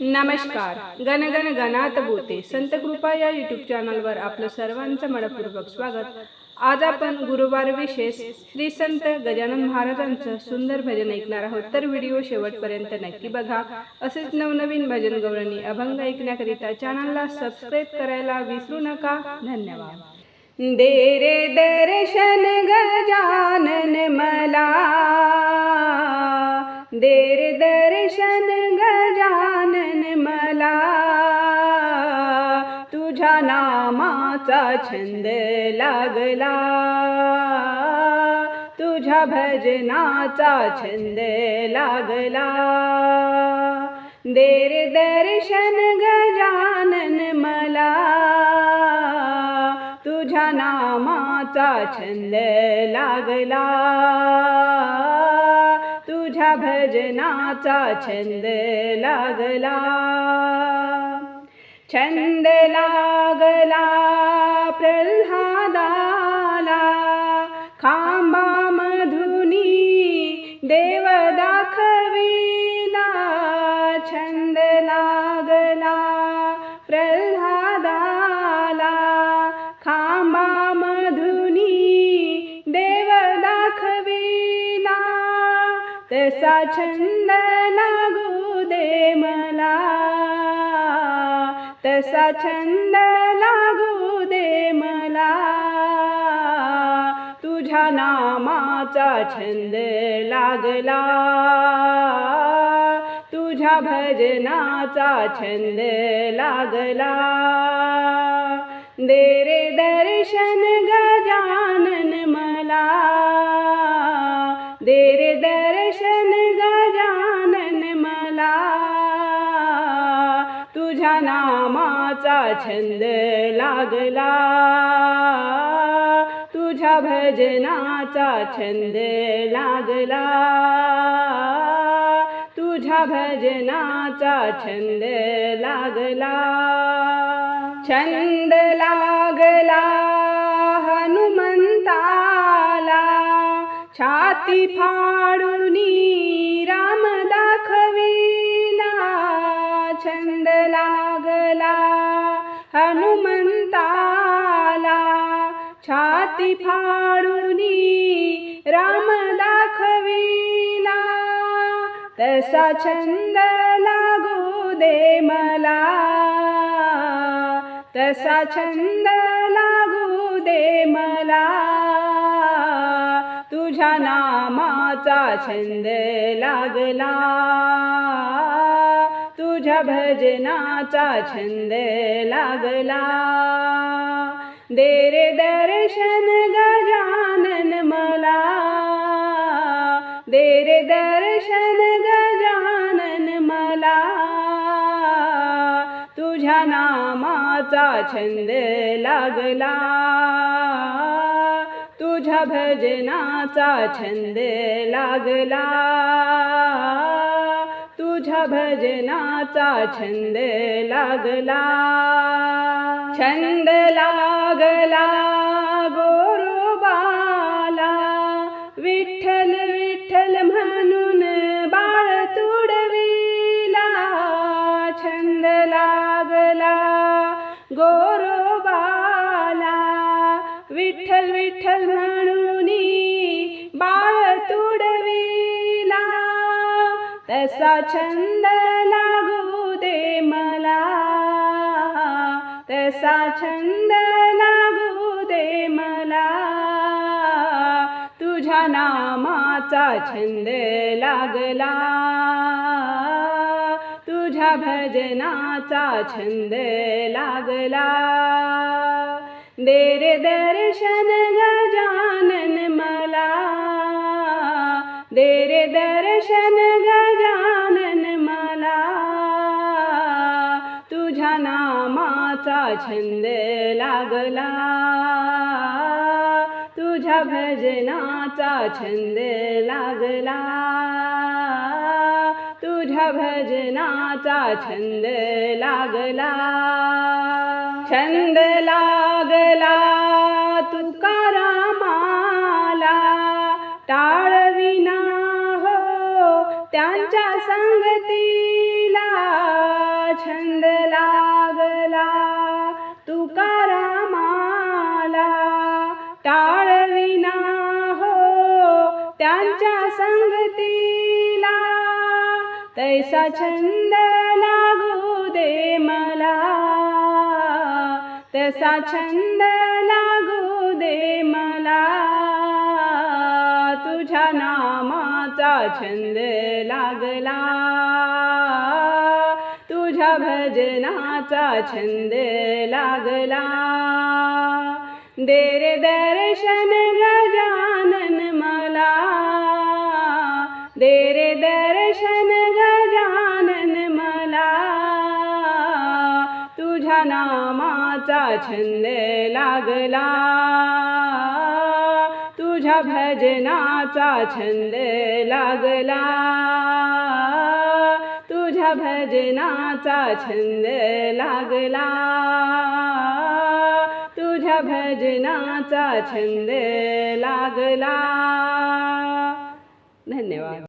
नमस्कार. गणगण गणात बोते संत कृपा या युट्यूब चॅनलवर आपलं सर्वांचं मनपूर्वक स्वागत. आज आपण गुरुवार विशेष श्री संत गजानन महाराजांचं सुंदर भजन ऐकणार आहोत. तर व्हिडिओ शेवटपर्यंत नक्की बघा. असेच नवनवीन भजन गौरणी अभंग ऐकण्याकरिता चॅनलला सबस्क्राईब करायला विसरू नका. धन्यवाद. दे रे दर्शन गजानन मला. दे दर्शन मला तुझ्या नामाचा छंद लागला. तुझ्या भजनाचा छंद लागला. देर दर्शन गजानन मला तुझ्या नामाचा छंद लागला. तुझ्या भजनाचा छंद लागला. छंद लागला प्रल्हादाला. खांबा मधुनी देव दाखविला. छंद लागला प्रल्हादाला. खांबा मधुनी तसा छंद लागू दे मला. तसा छंद लागू दे मला. तुझ्या नामाचा छंद लागला. तुझ्या भजनाचा छंद लागला. दे रे दर्शन गजानन मला. दे रे दर्शन गजानन मला. तुझ्या नामाचा छंद लागला. तुझ्या भजनाचा छंद लागला. तुझ्या भजनाचा छंद लागला. छंद लागला. हनुमान छाती फाडून राम दाखविला. छंद लागला हनुमंताला. छाती फाडून राम दाखविला. तसा छंद लागू दे मला. तसा छंद लागू दे मला. तुझ्या नामाचा छंद लागला. तुझ्या भजनाचा छंद लागला. दे रे दर्शन गजानन मला. दे रे दर्शन गजानन मला. तुझ्या नामाचा छंद लागला. तुझ्या भजनाचा छंद लागला. तुझ्या भजनाचा छंद लागला. छंद लागला गोरुबाला विठ्ठल विठ्ठल म्हणून बाळ तुडविला तसा छंद लागू दे मला. तसा छंद लागू दे मला. तुझ्या नामाचा छंद लागला. तुझ्या भजनाचा छंद लागला. देर दर्शन गजानन मला. दे दर्शन गजानन मला. तुझ्या नामाचा छंद लागला. तुझ्या भजनाचा छंद लागला. तुझ्या भजनाचा छंद लागला. छंद लागला तुकारामाला टाळविना हो त्यांच्या संगतीला छंद लागला तुकारामाला टाळविना हो त्यांच्या संगतीला तैसा छंद लागू दे. तसा छंद लागू दे मला तुझ्या नामाचा छंद लागला. तुझ्या भजनाचा छंद लागला. देर दर्शन गजानन मला देर दर्शन नामाचा छंद लागला. तुझ्या भजनाचा छंद लागला. तुझ्या भजनाचा छंद लागला. तुझ्या भजनाचा छंद लागला. धन्यवाद.